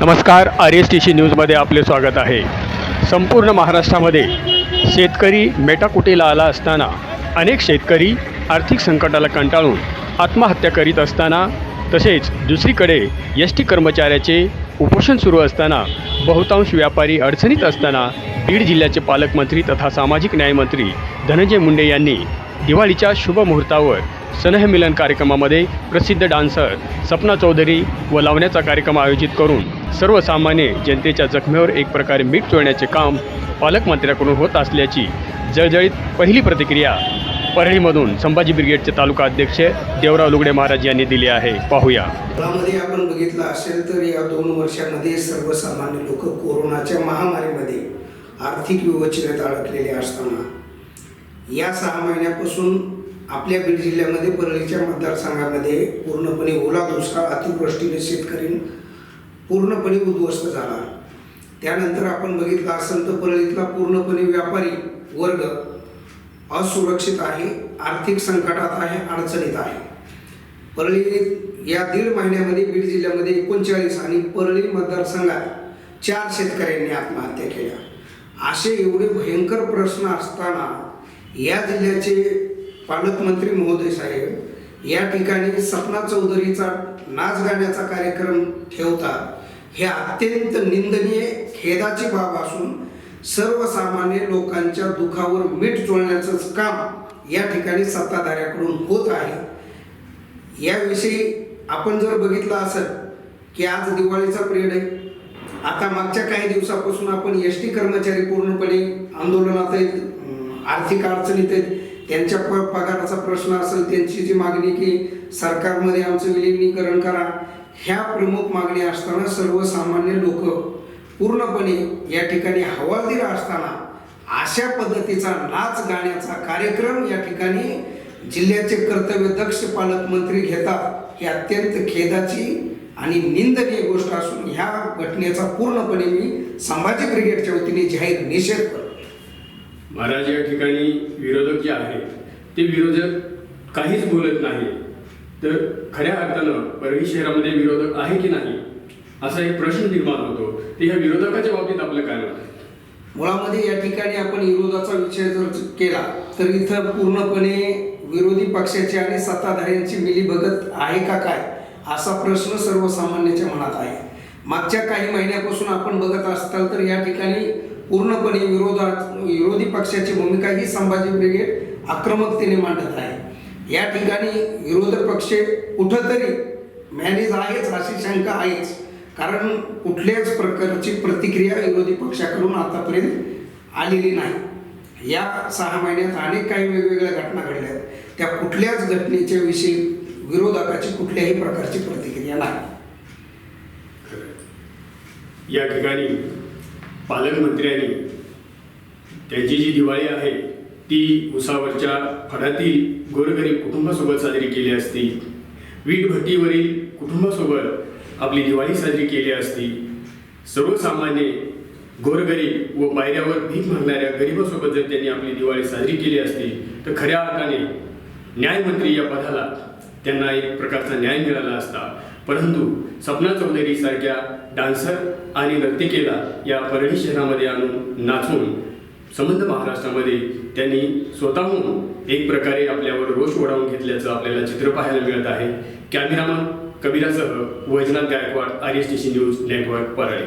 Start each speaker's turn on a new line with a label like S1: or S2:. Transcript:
S1: नमस्कार R S T C न्यूजमध्ये आपले स्वागत आहे. संपूर्ण महाराष्ट्रामध्ये शेतकरी मेटाकुटीला आला असताना अनेक शेतकरी आर्थिक संकटाला कंटाळून आत्महत्या करीत असताना तसेच दुसरीकडे एस टी कर्मचाऱ्याचे उपोषण सुरू असताना बहुतांश व्यापारी अडचणीत असताना बीड जिल्ह्याचे पालकमंत्री तथा सामाजिक न्यायमंत्री धनंजय मुंडे यांनी दिवाळीच्या शुभमुहूर्तावर स्नेहमिलन कार्यक्रमामध्ये प्रसिद्ध डान्सर सपना चौधरी व लावण्याचा कार्यक्रम आयोजित करून सर्वसामान्य जनतेच्या जखमेवर एक प्रकारे मीठ चोळण्याचे काम पालकमंत्र्याकडून होत असल्याची जळजळीत पहिली प्रतिक्रिया परळीमधून संभाजी ब्रिगेडचे तालुका अध्यक्ष देवराव लुगडे महाराज यांनी दिली आहे. पाहूया.
S2: मध्ये आपण बघितलं असेल तर या दोन वर्षामध्ये सर्वसामान्य लोक कोरोनाच्या महामारीमध्ये आर्थिक विवचनेत अडकलेले असताना या सहा महिन्यापासून आपल्या बीड जिल्ह्यामध्ये परळीच्या मतदारसंघामध्ये पूर्णपणे ओला दुष्काळ अतिवृष्टीने शेतकरी पूर्णपणे उद्ध्वस्त झाला. त्यानंतर आपण बघितला असेल तर परळीतला पूर्णपणे व्यापारी वर्ग असुरक्षित आहे आर्थिक संकटात आहे अडचणीत आहे. परळी या दीड महिन्यामध्ये बीड जिल्ह्यामध्ये एकोणचाळीस आणि परळी मतदारसंघात चार शेतकऱ्यांनी आत्महत्या केल्या. असे एवढे भयंकर प्रश्न असताना या जिल्ह्याचे पालकमंत्री महोदय साहेब या ठिकाणी सपना चौधरीचा नाच गाण्याचा कार्यक्रम ठेवतात. हे अत्यंत निंदनीय खेदाची बाब असून सर्वसामान्य लोकांच्या दुखावर मीठ चोळण्याचं काम या ठिकाणी सत्ताधाऱ्याकडून होत आहे. याविषयी आपण जर बघितलं असेल की आज दिवाळीचा पिरियड आहे. आता मागच्या काही दिवसापासून आपण एस टी कर्मचारी पूर्णपणे आंदोलनात आहेत आर्थिक अडचणीत आहेत. त्यांच्या प पगाराचा प्रश्न असेल त्यांची जी मागणी की सरकारमध्ये आमचं विलिनीकरण करा ह्या प्रमुख मागणी असताना सर्वसामान्य लोक पूर्णपणे या ठिकाणी हवालदिर असताना अशा पद्धतीचा नाच गाण्याचा कार्यक्रम या ठिकाणी जिल्ह्याचे कर्तव्य दक्ष पालकमंत्री घेतात. ही अत्यंत खेदाची आणि निंदनीय गोष्ट असून ह्या घटनेचा पूर्णपणे मी संभाजी ब्रिगेडच्या वतीने जाहीर निषेध करतो.
S1: महाराज या ठिकाणी विरोधक जे आहे ते विरोधक काहीच बोलत नाही तर खऱ्या अर्थानं परळी शहरामध्ये विरोधक आहे की नाही असा एक प्रश्न निर्माण होतो. ते ह्या विरोधकाच्या बाबतीत आपलं काय म्हणतात
S2: मुळामध्ये या ठिकाणी आपण विरोधाचा विषय जर केला तर इथं पूर्णपणे विरोधी पक्षाची आणि सत्ताधाऱ्यांची मिलीभगत आहे का काय असा प्रश्न सर्वसामान्याच्या मनात आहे. मागच्या काही महिन्यापासून आपण बघत असताल तर या ठिकाणी पूर्णपणे विरोधात विरोधी पक्षाची भूमिका ही संभाजी ब्रिगेड आक्रमकतेने मांडत आहे. या ठिकाणी विरोधक पक्ष कुठंतरी मॅनेज आहेच अशी शंका आहेच. कारण कुठल्याच प्रकारची प्रतिक्रिया विरोधी पक्षाकडून आतापर्यंत आलेली नाही. या सहा महिन्यात अनेक काही वेगवेगळ्या घटना घडल्या. आहेत त्या कुठल्याच घटनेच्या विषयी विरोधकाची कुठल्याही प्रकारची प्रतिक्रिया नाही.
S1: या ठिकाणी पालकमंत्र्यांनी त्यांची जी दिवाळी आहे ती उसावरच्या फडातील गोरगरीब कुटुंबासोबत साजरी केली असती. वीटभट्टीवरील कुटुंबासोबत आपली दिवाळी साजरी केली असती. सर्वसामान्य गोरगरीब व पायऱ्यावर भीक मागणाऱ्या गरिबासोबत जर त्यांनी आपली दिवाळी साजरी केली असती तर खऱ्या अर्थाने न्यायमंत्री या पदाला त्यांना एक प्रकारचा न्याय मिळाला असता. परंतु सपना चौधरी सारख्या डान्सर आणि नर्तिकेला या परळी शहरामध्ये आणून नाचून संबंध महाराष्ट्रामध्ये त्यांनी स्वतःहून एक प्रकारे आपल्यावर रोष ओढावून घेतल्याचं आपल्याला चित्र पाहायला मिळत आहे. Cameraman कबीरासह Vaijnath Gaikwad R S T C news network Parli.